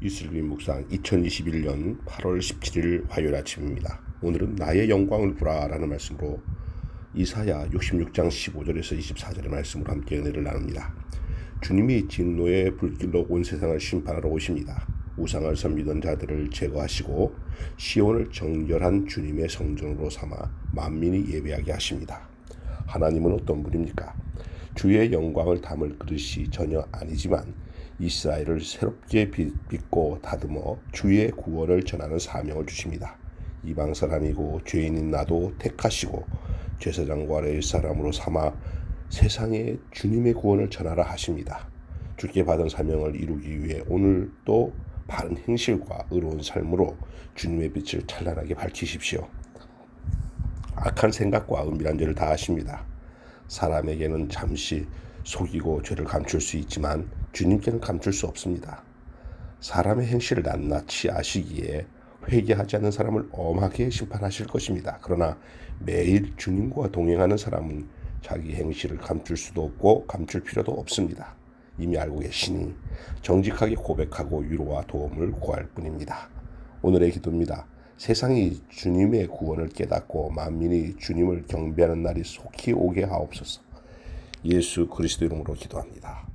이슬기 묵상 2021년 8월 17일 화요일 아침입니다. 오늘은 나의 영광을 보라라는 말씀으로 이사야 66장 15절에서 24절의 말씀으로 함께 은혜를 나눕니다. 주님이 진노의 불길로 온 세상을 심판하러 오십니다. 우상을 섬기던 자들을 제거하시고 시온을 정결한 주님의 성전으로 삼아 만민이 예배하게 하십니다. 하나님은 어떤 분입니까? 주의 영광을 담을 그릇이 전혀 아니지만 이스라엘을 새롭게 빚고 다듬어 주의 구원을 전하는 사명을 주십니다. 이방 사람이고 죄인인 나도 택하시고 제사장과 레위 사람으로 삼아 세상에 주님의 구원을 전하라 하십니다. 주께 받은 사명을 이루기 위해 오늘 또 바른 행실과 의로운 삶으로 주님의 빛을 찬란하게 밝히십시오. 악한 생각과 은밀한 죄를 다 하십니다. 사람에게는 잠시 속이고 죄를 감출 수 있지만 주님께는 감출 수 없습니다. 사람의 행실을 낱낱이 아시기에 회개하지 않는 사람을 엄하게 심판하실 것입니다. 그러나 매일 주님과 동행하는 사람은 자기 행실을 감출 수도 없고 감출 필요도 없습니다. 이미 알고 계시니 정직하게 고백하고 위로와 도움을 구할 뿐입니다. 오늘의 기도입니다. 세상이 주님의 구원을 깨닫고 만민이 주님을 경배하는 날이 속히 오게 하옵소서. 예수 그리스도 이름으로 기도합니다.